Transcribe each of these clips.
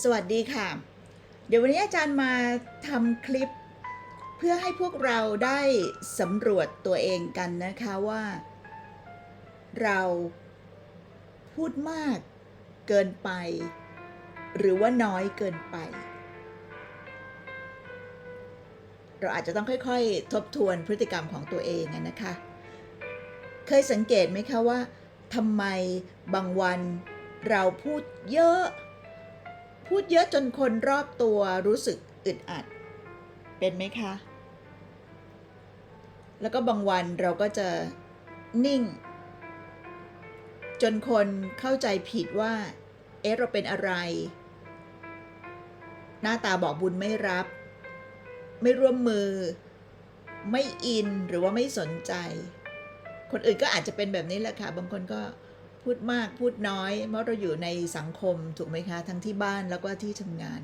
สวัสดีค่ะ เดี๋ยววันนี้อาจารย์มาทำคลิป เพื่อให้พวกเราได้สำรวจตัวเองกันนะคะว่า เราพูดมากเกินไป หรือว่าน้อยเกินไป เราอาจจะต้องค่อยๆ ทบทวนพฤติกรรมของตัวเองนะคะ เคยสังเกตไหมคะว่าทำไมบางวันเราพูดเยอะ พูดเยอะจนคนรอบตัวรู้สึกอึดอัด เป็นไหมคะ แล้วก็บางวันเราก็จะนิ่ง จนคนเข้าใจผิดว่า เอ๊ะเราเป็นอะไร หน้าตาบอกบุญไม่รับ ไม่ร่วมมือ ไม่อินหรือว่าไม่สนใจ คนอื่นก็อาจจะเป็นแบบนี้แหละค่ะ บางคนก็ พูดมากพูดน้อยเพราะเราอยู่ในสังคมถูกไหมคะทั้งที่บ้านแล้วก็ที่ทำงาน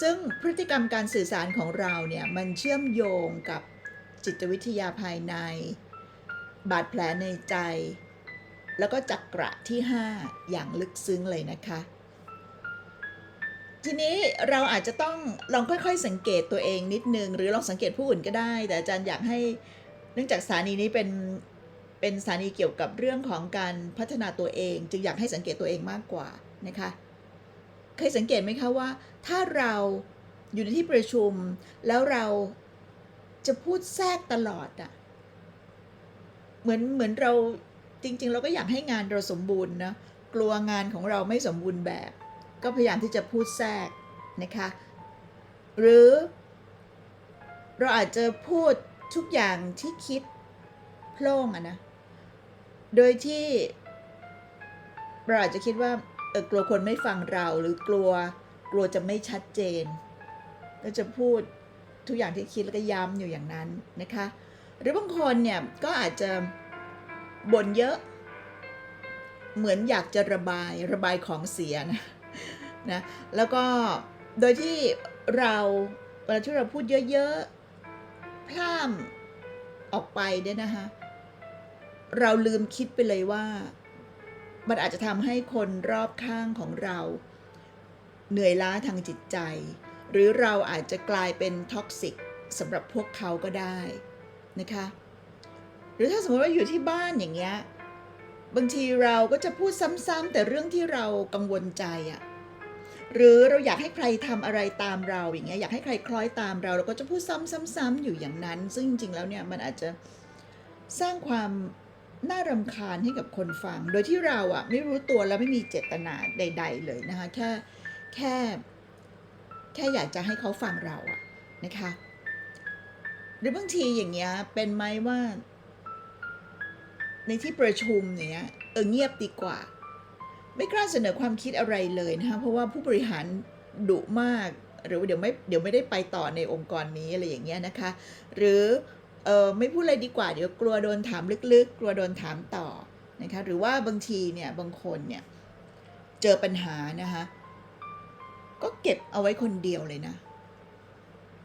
ซึ่งพฤติกรรมการสื่อสารของเราเนี่ยมันเชื่อมโยงกับจิตวิทยาภายใน บาดแผลในใจ แล้วก็จักระที่ 5 อย่างลึกซึ้งเลยนะคะ ทีนี้เราอาจจะต้องลองค่อยๆสังเกตตัวเองนิดนึง หรือลองสังเกตผู้อื่นก็ได้ แต่อาจารย์อยากให้เนื่องจากสถานีนี้เป็น เป็นสถานีเกี่ยวกับเรื่องของการพัฒนาตัวเอง จึงอยากให้สังเกตตัวเองมากกว่านะคะ เคยสังเกตไหมคะว่า ถ้าเราอยู่ในที่ประชุม แล้วเราจะพูดแทรกตลอดอะเหมือนเหมือนเราจริง ๆ เราก็อยากให้งานเราสมบูรณ์นะกลัวงานของเราไม่สมบูรณ์แบบ ก็พยายามที่จะพูดแทรกนะคะหรือ เราอาจจะพูดทุกอย่างที่คิดโพล่งอะนะ โดยที่เราอาจจะคิดว่าเออกลัวคนไม่ฟังเราหรือกลัวกลัวจะไม่ชัดเจน ก็จะพูดทุกอย่างที่คิดแล้วก็ย้ำอยู่อย่างนั้นนะคะ หรือบางคนเนี่ยก็อาจจะบ่นเยอะ เหมือนอยากจะระบายระบายของเสียนะนะแล้วก็โดยที่เราเวลาที่เราพูดเยอะๆพล่ามออกไปเนี่ยนะคะ เราลืมคิดไปเลยว่า มันอาจจะทำให้คนรอบข้างของเรา เหนื่อยล้าทางจิตใจ หรือเราอาจจะกลายเป็นท็อกซิกสำหรับพวกเขาก็ได้นะคะ หรือถ้าสมมติว่าอยู่ที่บ้านอย่างเงี้ยบางทีเราก็จะพูดซ้ำๆแต่เรื่องที่เรากังวลใจอะหรือเราอยากให้ใครทำอะไรตามเราอย่างเงี้ยอยากให้ใครคล้อยตามเราเราก็จะพูดซ้ำๆๆอยู่อย่างนั้น ซึ่งจริงๆแล้วเนี่ยมันอาจจะสร้างความ น่ารำคาญให้กับคนฟัง โดยที่เราอะไม่รู้ตัวและไม่มีเจตนาใด ๆ เลยนะคะ แค่แค่แค่อยากจะให้เขาฟังเราอะนะคะ หรือบางทีอย่างเงี้ยเป็นไหมว่า ในที่ประชุมเงี้ยเออเงียบดีกว่า ไม่กล้าเสนอความคิดอะไรเลยนะคะเพราะว่าผู้บริหารดุมากหรือเดี๋ยวไม่เดี๋ยวไม่ได้ไปต่อในองค์กรนี้อะไรอย่างเงี้ยนะคะ หรือ เออไม่พูดอะไรดีกว่าเดี๋ยวกลัวโดนถามลึกๆ กลัวโดนถามต่อนะคะหรือว่าบางทีเนี่ยบางคนเนี่ยเจอปัญหานะคะก็เก็บเอาไว้คนเดียวเลยนะ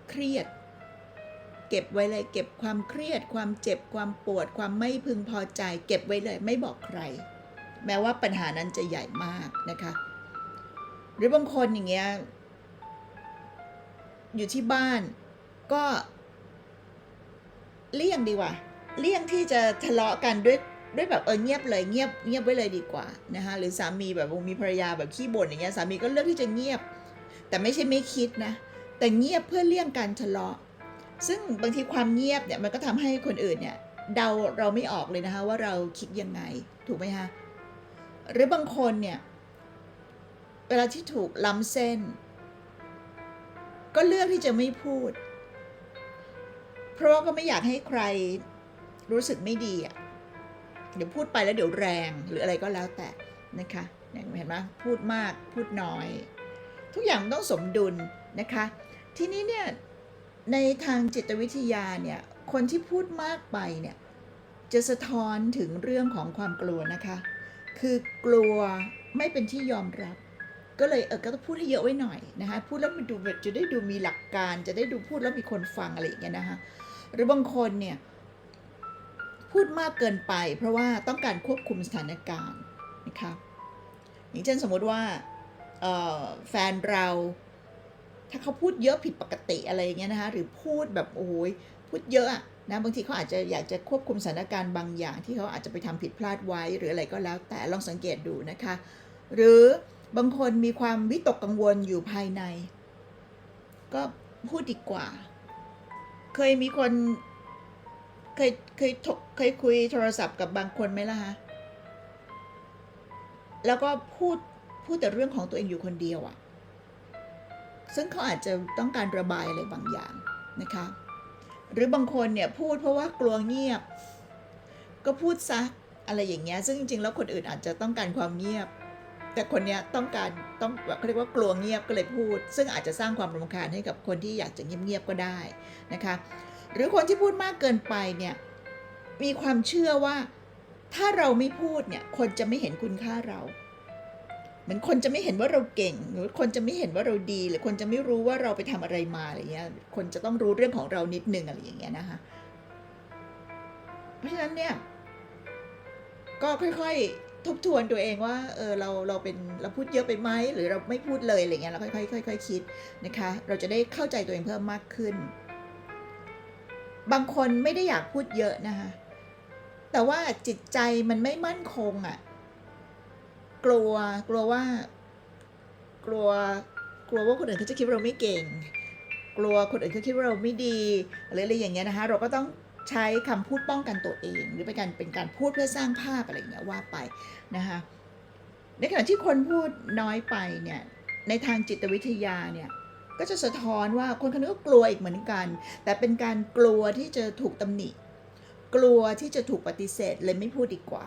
เครียด เก็บไว้เลยเก็บความเครียด ความเจ็บความปวด ความไม่พึงพอใจ เก็บไว้เลยไม่บอกใคร แม้ว่าปัญหานั้นจะใหญ่มากนะคะ หรือบางคนอย่างเงี้ยอยู่ที่บ้านก็ เลี่ยงดีกว่า เลี่ยงที่จะทะเลาะกันด้วยด้วยแบบเออเงียบเลยเงียบเงียบไว้เลยดีกว่านะคะหรือสามีแบบมีภรรยาแบบขี้บ่นอย่างเงี้ยสามีก็เลือกที่จะเงียบ แต่ไม่ใช่ไม่คิดนะ แต่เงียบเพื่อเลี่ยงการทะเลาะ ซึ่งบางทีความเงียบเนี่ยมันก็ทำให้คนอื่นเนี่ยเดาเราไม่ออกเลยนะคะว่าเราคิดยังไงถูกไหมคะหรือบางคนเนี่ยเวลาที่ถูกล้ำเส้น ก็เลือกที่จะไม่พูด เพราะว่าก็ไม่อยากให้ใครรู้สึกไม่ดีอะเดี๋ยวพูดไปแล้วเดี๋ยวแรงหรืออะไรก็แล้วแต่นะคะเนี่ยเห็นไหมพูดมากพูดน้อย ทุกอย่างมันต้องสมดุลนะคะ ทีนี้เนี่ยในทางจิตวิทยาเนี่ยคนที่พูดมากไปเนี่ยจะสะท้อนถึงเรื่องของความกลัวนะคะ คือกลัวไม่เป็นที่ยอมรับ ก็เลยเออก็ต้องพูดให้เยอะไว้หน่อยนะคะพูดแล้วมันดูจะได้ดูมีหลักการ จะได้ดูพูดแล้วมีคนฟังอะไรอย่างเงี้ยนะคะ หรือบางคนเนี่ยพูดมากเกินไป เพราะว่าต้องการควบคุมสถานการณ์นะคะอย่างเช่นสมมติว่าแฟนเราถ้าเขาพูดเยอะผิดปกติอะไรอย่างเงี้ยนะคะหรือพูดแบบโอ้ยพูดเยอะอะนะบางทีเขาอาจจะอยากจะควบคุมสถานการณ์บางอย่าง ที่เขาอาจจะไปทำผิดพลาดไว้หรืออะไรก็แล้ว แต่ลองสังเกตดูนะคะ หรือบางคนมีความวิตกกังวลอยู่ภายใน ก็พูดดีกว่า เคยมีคนเคยเคยถกเคยคุยโทรศัพท์กับบางคนไหมล่ะฮะ แล้วก็พูดพูดแต่เรื่องของตัวเองอยู่คนเดียวอะ่ะ ซึ่งเขาอาจจะต้องการระบายอะไรบางอย่างนะคะ หรือบางคนเนี่ยพูดเพราะว่ากลัวเงียบ ก็พูดซะอะไรอย่างเงี้ย ซึ่งจริงๆแล้วคนอื่นอาจจะต้องการความเงียบ แต่คนนี้ต้องการต้องเขาเรียกว่ากลัวเงียบก็เลยพูด ซึ่งอาจจะสร้างความรำคาญให้กับคนที่อยากจะเงียบๆก็ได้นะคะ หรือคนที่พูดมากเกินไปเนี่ยมีความเชื่อว่าถ้าเราไม่พูดเนี่ยคนจะไม่เห็นคุณค่าเรา เหมือนคนจะไม่เห็นว่าเราเก่ง หรือคนจะไม่เห็นว่าเราดี หรือคนจะไม่รู้ว่าเราไปทำอะไรมาอะไรเงี้ยคนจะต้องรู้เรื่องของเรานิดนึงอะไรอย่างเงี้ยนะคะเพราะฉะนั้นเนี่ยก็ค่อยๆ ทบทวนตัวเองว่าเออเราเราเป็นเราพูดเยอะไปไหมหรือเราไม่พูดเลยอะไรเงี้ยเราค่อยๆค่อยๆคิดนะคะ เราจะได้เข้าใจตัวเองเพิ่มมากขึ้น บางคนไม่ได้อยากพูดเยอะนะคะแต่ว่าจิตใจมันไม่มั่นคงอะ่ะ กลัวกลัวว่า กลัวกลัวว่าคนอื่นเขาจะคิดว่าเราไม่เก่ง กลัวคนอื่นเขาคิดว่าเราไม่ดีหรืออะไรอย่างเงี้ยนะคะ เราก็ต้อง ใช้คำพูดป้องกันตัวเอง หรือเป็นการเป็นการพูดเพื่อสร้างภาพอะไรอย่างเงี้ยว่าไปนะคะในขณะที่คนพูดน้อยไปเนี่ยในทางจิตวิทยาเนี่ยก็จะสะท้อนว่าคนคนนี้ก็กลัวอีกเหมือนกัน แต่เป็นการกลัวที่จะถูกตำหนิ กลัวที่จะถูกปฏิเสธเลยไม่พูดดีกว่า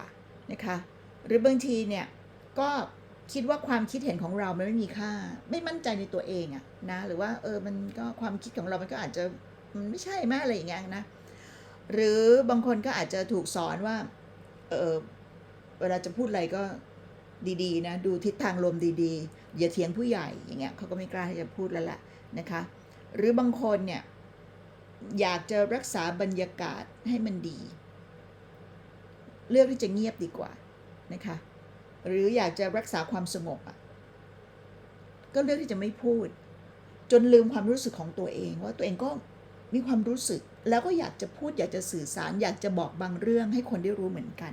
นะคะหรือบางทีเนี่ยก็คิดว่าความคิดเห็นของเรามันไม่มีค่า ไม่มั่นใจในตัวเองอะนะหรือว่าเออมันก็ความคิดของเรามันก็อาจจะมันไม่ใช่แม่อะไรอย่างเงี้ยนะ หรือบางคนก็อาจจะถูกสอนว่า เออเวลาจะพูดอะไรก็ดีๆนะ ดูทิศทางลมดีๆ อย่าเถียงผู้ใหญ่อย่างเงี้ยเขาก็ไม่กล้าที่จะพูดแล้วล่ะนะคะ หรือบางคนเนี่ยอยากจะรักษาบรรยากาศให้มันดี เลือกที่จะเงียบดีกว่านะคะ หรืออยากจะรักษาความสงบอะก็เลือกที่จะไม่พูด จนลืมความรู้สึกของตัวเองว่าตัวเองก็ มีความรู้สึกแล้วก็อยากจะพูดอยากจะสื่อสาร อยากจะบอกบางเรื่องให้คนได้รู้เหมือนกัน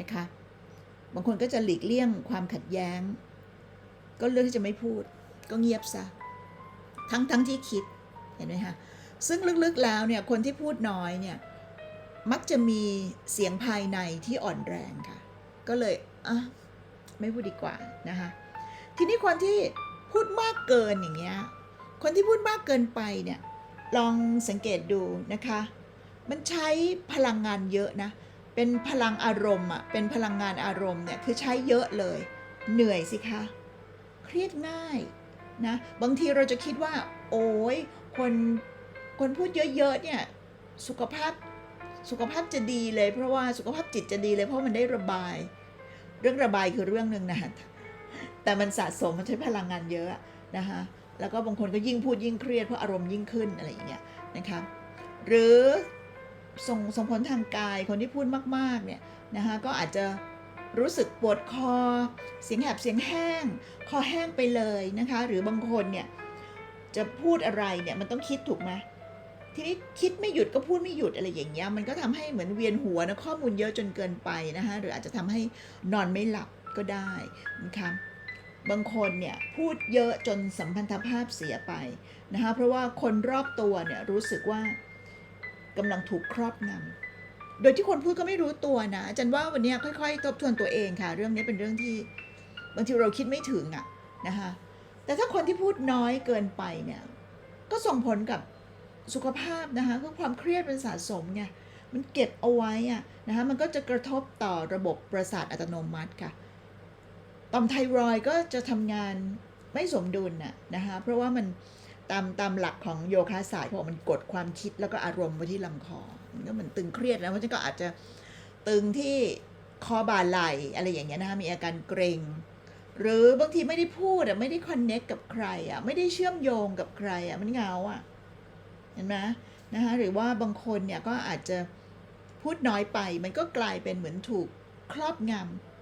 นะคะ บางคนก็จะหลีกเลี่ยงความขัดแย้ง ก็เลือกที่จะไม่พูด ก็เงียบซะทั้งทั้งที่คิดเห็นไหมคะซึ่งลึกๆแล้วเนี่ยคนที่พูดน้อยเนี่ยมักจะมีเสียงภายในที่อ่อนแรงค่ะ ก็เลยอะไม่พูดดีกว่านะคะทีนี้คนที่พูดมากเกินอย่างเงี้ยคนที่พูดมากเกินไปเนี่ย ลองสังเกตดูนะคะ มันใช้พลังงานเยอะนะ เป็นพลังอารมณ์อะ เป็นพลังงานอารมณ์เนี่ยคือใช้เยอะเลย เหนื่อยสิคะ เครียดง่ายนะ บางทีเราจะคิดว่า โอ้ยคนคนพูดเยอะๆเนี่ยสุขภาพสุขภาพจะดีเลยเพราะว่าสุขภาพจิตจะดีเลยเพราะมันได้ระบาย เรื่องระบายคือเรื่องหนึ่งนะแต่มันสะสมมันใช้พลังงานเยอะนะคะ แล้วก็บางคนก็ยิ่งพูดยิ่งเครียดเพราะอารมณ์ยิ่งขึ้นอะไรอย่างเงี้ยนะคะหรือส่งส่งผลทางกายคนที่พูดมากๆเนี่ยนะคะก็อาจจะรู้สึกปวดคอ เสียงแหบเสียงแห้ง คอแห้งไปเลยนะคะหรือบางคนเนี่ยจะพูดอะไรเนี่ยมันต้องคิดถูกไหมทีนี้คิดไม่หยุดก็พูดไม่หยุดอะไรอย่างเงี้ยมันก็ทำให้เหมือนเวียนหัวนะข้อมูลเยอะจนเกินไปนะคะหรืออาจจะทำให้นอนไม่หลับก็ได้นะคะ บางคนเนี่ยพูดเยอะจนสัมพันธภาพเสียไปนะคะเพราะว่าคนรอบตัวเนี่ยรู้สึกว่ากำลังถูกครอบงำโดยที่คนพูดก็ไม่รู้ตัวนะอาจารย์ว่าวันนี้ค่อยๆทบทวนตัวเองค่ะ เรื่องนี้เป็นเรื่องที่บางทีเราคิดไม่ถึงอะนะคะแต่ถ้าคนที่พูดน้อยเกินไปเนี่ยก็ส่งผลกับสุขภาพนะคะคือความเครียดเป็นสะสมไงมันเก็บเอาไว้อะนะคะมันก็จะกระทบต่อระบบประสาทอัตโนมัติค่ะ ต่อมไทรอยก็จะทำงานไม่สมดุลน่ะนะคะเพราะว่ามันตามตามหลักของโยคะศาสตร์เขาบอกมันกดความคิดแล้วก็อารมณ์ไว้ที่ลำคอมันก็เหมือนตึงเครียดแล้วเพราะฉะนั้นก็อาจจะตึงที่คอบ่าไหลอะไรอย่างเงี้ยนะคะมีอาการเกร็งหรือบางทีไม่ได้พูดอะไม่ได้คอนเน็กกับใครอะไม่ได้เชื่อมโยงกับใครอะมันเหงาอะเห็นไหมนะคะหรือว่าบางคนเนี่ยก็อาจจะพูดน้อยไป มันก็กลายเป็นเหมือนถูกครอบงำ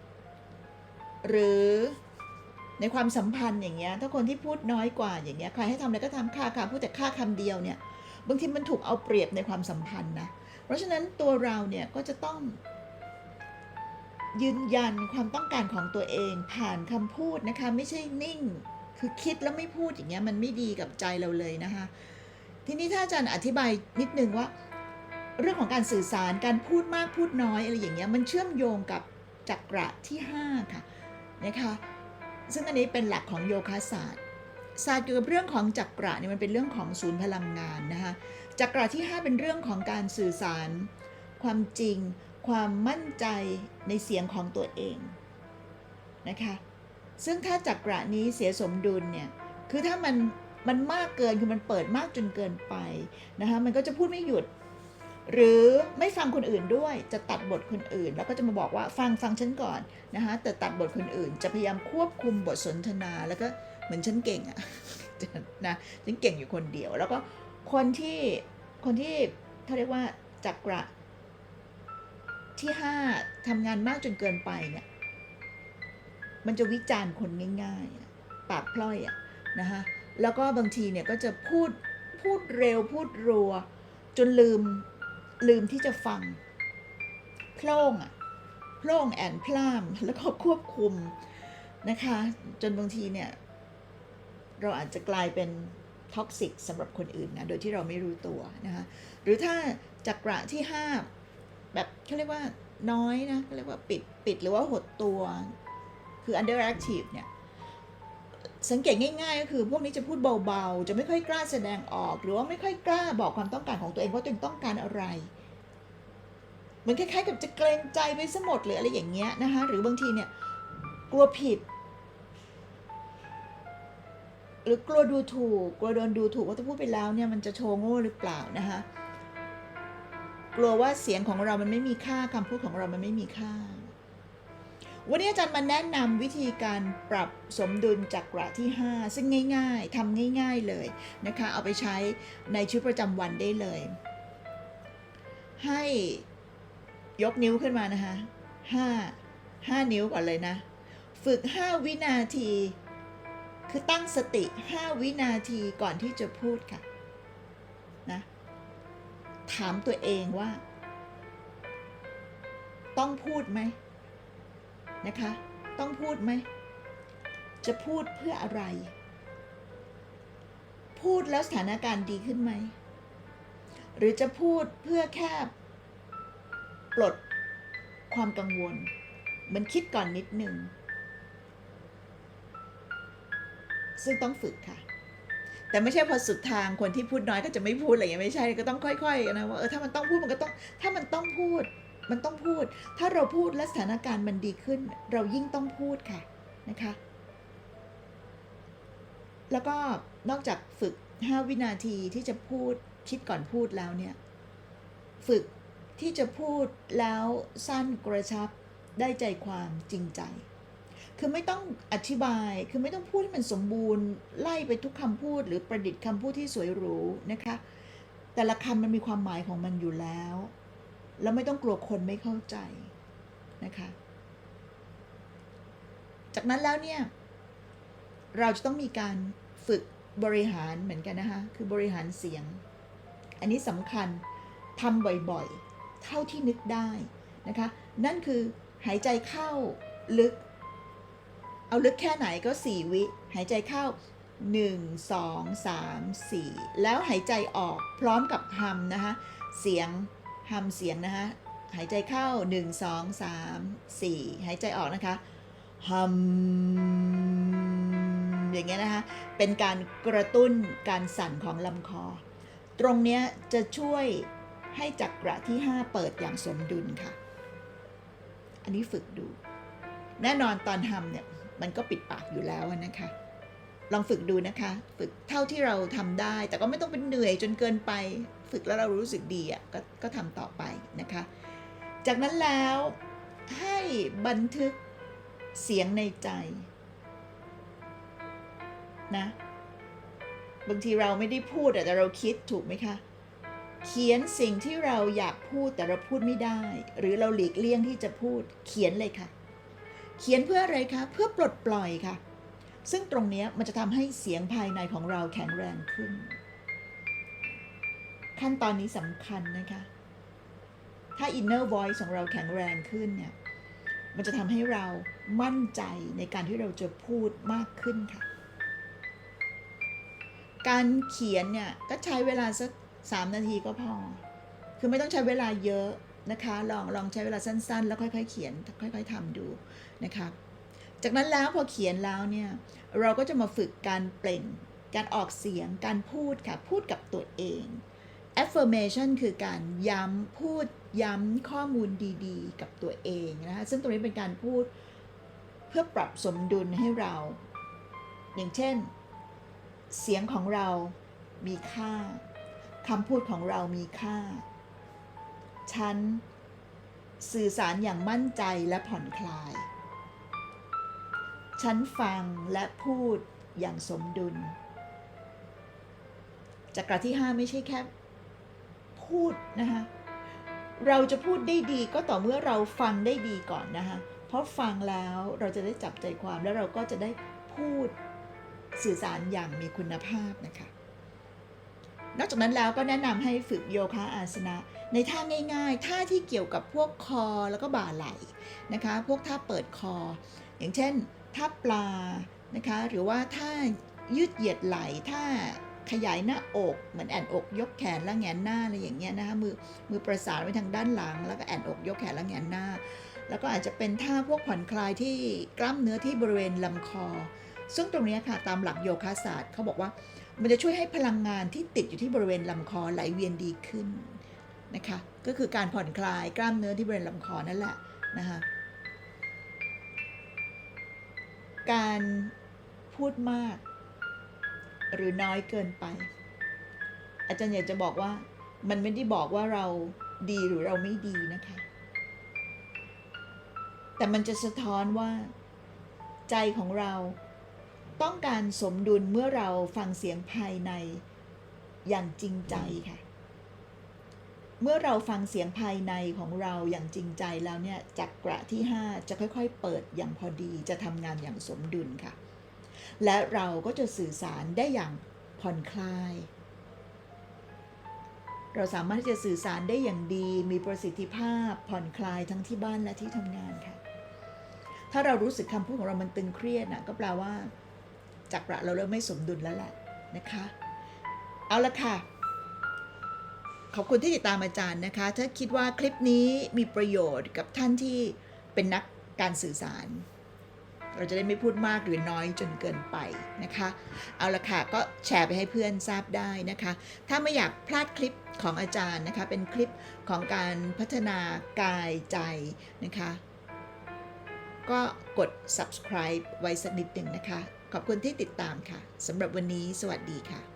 หรือในความสัมพันธ์อย่างเงี้ยถ้าคนที่พูดน้อยกว่าอย่างเงี้ยใครให้ทำอะไรก็ทำค่าค่ะพูดแต่ค่าคำเดียวเนี่ยบางทีมันถูกเอาเปรียบในความสัมพันธ์นะเพราะฉะนั้นตัวเราเนี่ยก็จะต้อง ยืนยันความต้องการของตัวเอง ผ่านคำพูดนะคะ ไม่ใช่นิ่ง คือคิดแล้วไม่พูดอย่างเงี้ยมันไม่ดีกับใจเราเลยนะคะทีนี้ถ้าอาจารย์อธิบายนิดนึงว่า เรื่องของการสื่อสารการพูดมากพูดน้อยอะไรอย่างเงี้ยมันเชื่อมโยงกับจักระที่ 5 ค่ะ นะคะซึ่งอันนี้เป็นหลักของโยคะศาสตร์ศาสตร์เกี่ยวกับเรื่องของจักระเนี่ยมันเป็นเรื่องของศูนย์พลังงานนะคะจักระที่ 5 เป็นเรื่องของการสื่อสาร ความจริง ความมั่นใจในเสียงของตัวเองนะคะซึ่งถ้าจักระนี้เสียสมดุลเนี่ยคือถ้ามันมันมากเกินคือมันเปิดมากจนเกินไปนะคะมันก็จะพูดไม่หยุด หรือไม่ฟังคนอื่นด้วยจะตัดบทคนอื่น แล้วก็จะมาบอกว่าฟังฟังฉันก่อนนะคะแต่ตัดบทคนอื่น จะพยายามควบคุมบทสนทนาแล้วก็เหมือนฉันเก่งอะนะฉันเก่งอยู่คนเดียว แล้วก็คนที่คนที่เขาเรียกว่าจักระที่ห้าทำงานมากจนเกินไปเนี่ยมันจะวิจารณ์คนง่ายๆ ปากพล่อยอะนะคะแล้วก็บางทีเนี่ยก็จะพูดพูดเร็วพูดรัว จนลืม ลืมที่จะฟังโพล่งอะโพล่งแอนพล่ามแล้วก็ควบคุมนะคะ จนบางทีเนี่ย เราอาจจะกลายเป็นท็อกซิกสำหรับคนอื่นนะโดยที่เราไม่รู้ตัวนะคะหรือถ้าจักระที่5แบบเขาเรียกว่าน้อยนะเขาเรียกว่าปิดปิดหรือว่าหดตัว คือ underactive เนี่ย สังเกตง่ายๆ ก็คือพวกนี้จะพูดเบาๆ จะไม่ค่อยกล้าแสดงออก หรือว่าไม่ค่อยกล้าบอกความต้องการของตัวเองว่าตัวเองต้องการอะไรเหมือนคล้ายๆกับจะเกรงใจไปซะหมดหรืออะไรอย่างเงี้ยนะคะหรือบางทีเนี่ยกลัวผิด หรือกลัวดูถูก กลัวโดนดูถูกว่าถ้าพูดไปแล้วเนี่ยมันจะโชว์โง่หรือเปล่านะคะกลัวว่าเสียงของเรามันไม่มีค่าคำพูดของเรามันไม่มีค่า วันนี้อาจารย์มาแนะนำวิธีการปรับสมดุลจักระที่ 5 ซึ่งง่าย ๆทำง่าย ๆเลยนะคะ เอาไปใช้ในชีวิตประจำวันได้เลย ให้ยกนิ้วขึ้นมานะคะ5 5 นิ้วก่อนเลยนะ ฝึก 5 วินาที คือตั้งสติ 5 วินาทีก่อนที่จะพูดค่ะนะถามตัวเองว่า ต้องพูดไหม นะคะ ต้องพูดไหม จะพูดเพื่ออะไร พูดแล้วสถานการณ์ดีขึ้นไหม หรือจะพูดเพื่อแค่ปลดความกังวล มันคิดก่อนนิดหนึ่ง ซึ่งต้องฝึกค่ะ แต่ไม่ใช่พอสุดทางคนที่พูดน้อยก็จะไม่พูดอะไรอย่างเงี้ยไม่ใช่ก็ต้องค่อยๆนะว่าเออถ้ามันต้องพูดมันก็ต้องถ้ามันต้องพูด มันต้องพูด ถ้าเราพูดและสถานการณ์มันดีขึ้น เรายิ่งต้องพูดค่ะนะคะ แล้วก็นอกจากฝึก 5 วินาทีที่จะพูดคิดก่อนพูดแล้วเนี่ย ฝึกที่จะพูดแล้วสั้นกระชับได้ใจความจริงใจ คือไม่ต้องอธิบาย คือไม่ต้องพูดให้มันสมบูรณ์ ไล่ไปทุกคำพูด หรือประดิษฐ์คำพูดที่สวยหรูนะคะ แต่ละคำมันมีความหมายของมันอยู่แล้ว แล้วไม่ต้องกลัวคนไม่เข้าใจนะคะ จากนั้นแล้วเนี่ย เราจะต้องมีการฝึกบริหารเหมือนกันนะคะ คือบริหารเสียง อันนี้สำคัญทำบ่อยๆ เท่าที่นึกได้นะคะ นั่นคือหายใจเข้าลึก เอาลึกแค่ไหนก็ 4 วิ หายใจเข้า 1 2 3 4 แล้วหายใจออกพร้อมกับฮัมนะคะ เสียง ฮัมเสียงนะคะหายใจเข้า 1 2 3 4 หายใจออกนะคะฮัมอย่างเงี้ยนะคะ เป็นการกระตุ้นการสั่นของลำคอ ตรงเนี้ยจะช่วยให้จักระที่ 5 เปิดอย่างสมดุลค่ะ อันนี้ฝึกดู แน่นอนตอนทำเนี่ย มันก็ปิดปากอยู่แล้วนะคะ ลองฝึกดูนะคะ ฝึกเท่าที่เราทำได้ แต่ก็ไม่ต้องเป็นเหนื่อยจนเกินไป ฝึกแล้วเรารู้สึกดีอะกก็ทำต่อไปนะคะ จากนั้นแล้วให้บันทึกเสียงในใจนะบางทีเราไม่ได้พูดแต่เราคิดถูกไหมคะ เขียนสิ่งที่เราอยากพูดแต่เราพูดไม่ได้ หรือเราหลีกเลี่ยงที่จะพูดเขียนเลยค่ะ เขียนเพื่ออะไรคะ เพื่อปลดปล่อยค่ะ ซึ่งตรงนี้มันจะทำให้เสียงภายในของเราแข็งแรงขึ้น ขั้นตอนนี้สำคัญนะคะ ถ้า inner voice ของเราแข็งแรงขึ้นเนี่ย มันจะทำให้เรามั่นใจในการที่เราจะพูดมากขึ้นค่ะ การเขียนเนี่ย ก็ใช้เวลาสักสามนาทีก็พอ คือไม่ต้องใช้เวลาเยอะนะคะ ลองลองใช้เวลาสั้นๆ แล้วค่อยๆ เขียน ค่อย ๆทำดูนะคะ จากนั้นแล้วพอเขียนแล้วเนี่ยเราก็จะมาฝึกการเปล่ง การออกเสียง การพูดค่ะ พูดกับตัวเอง affirmation คือการย้ำพูดย้ำข้อมูลดีๆ กับตัวเองนะคะซึ่งตรงนี้เป็นการพูดเพื่อปรับสมดุลให้เรา อย่างเช่น เสียงของเรามีค่าคำพูดของเรามีค่า ฉันสื่อสารอย่างมั่นใจและผ่อนคลาย ฉันฟังและพูดอย่างสมดุล จักรที่5ไม่ใช่แค่พูดนะคะเราจะพูดได้ดีก็ต่อเมื่อเราฟังได้ดีก่อนนะคะเพราะฟังแล้วเราจะได้จับใจความแล้วเราก็จะได้พูดสื่อสารอย่างมีคุณภาพนะคะนอกจากนั้นแล้วก็แนะนำให้ฝึกโยคะอาสนะ ในท่าง่ายๆ ท่าที่เกี่ยวกับพวกคอแล้วก็บ่าไหล่นะคะ พวกท่าเปิดคอ อย่างเช่น ท่าปลานะคะหรือว่าท่ายืดเหยียดไหล่ท่าขยายหน้าอกเหมือนแอนอกยกแขนแล้วแงนหน้าอะไรอย่างเงี้ยนะคะมือมือประสานไว้ทางด้านหลัง แล้วก็แอนอกยกแขนแล้วแงนหน้า แล้วก็อาจจะเป็นท่าพวกผ่อนคลายที่กล้ามเนื้อที่บริเวณลำคอ ซึ่งตรงนี้ค่ะตามหลักโยคะศาสตร์เขาบอกว่า มันจะช่วยให้พลังงานที่ติดอยู่ที่บริเวณลำคอไหลเวียนดีขึ้นนะคะก็คือการผ่อนคลายกล้ามเนื้อที่บริเวณลำคอนั่นแหละนะคะ การพูดมาก หรือน้อยเกินไป อาจารย์อยากจะบอกว่ามันไม่ได้บอกว่าเราดีหรือเราไม่ดีนะคะ แต่มันจะสะท้อนว่า ใจของเราต้องการสมดุลเมื่อเราฟังเสียงภายในอย่างจริงใจค่ะ เมื่อเราฟังเสียงภายในของเราอย่างจริงใจแล้วเนี่ยจักระที่ 5 จะค่อยๆ เปิดอย่างพอดีจะทำงานอย่างสมดุลค่ะ และเราก็จะสื่อสารได้อย่างผ่อนคลาย เราสามารถที่จะสื่อสารได้อย่างดี มีประสิทธิภาพผ่อนคลายทั้งที่บ้านและที่ทำงานค่ะ ถ้าเรารู้สึกคำพูดของเรามันตึงเครียดนะก็แปลว่าจักระเราเริ่มไม่สมดุลแล้วแหละนะคะ เอาละค่ะ ขอบคุณที่ติดตามอาจารย์นะคะ ถ้าคิดว่าคลิปนี้มีประโยชน์กับท่านที่เป็นนักการสื่อสาร เราจะได้ไม่พูดมากหรือน้อยจนเกินไปนะคะ เอาละค่ะก็แชร์ไปให้เพื่อนทราบได้นะคะ ถ้าไม่อยากพลาดคลิปของอาจารย์นะคะ เป็นคลิปของการพัฒนากายใจนะคะ ก็กด subscribe ไว้สักนิดหนึ่งนะคะ ขอบคุณที่ติดตามค่ะสำหรับวันนี้สวัสดีค่ะ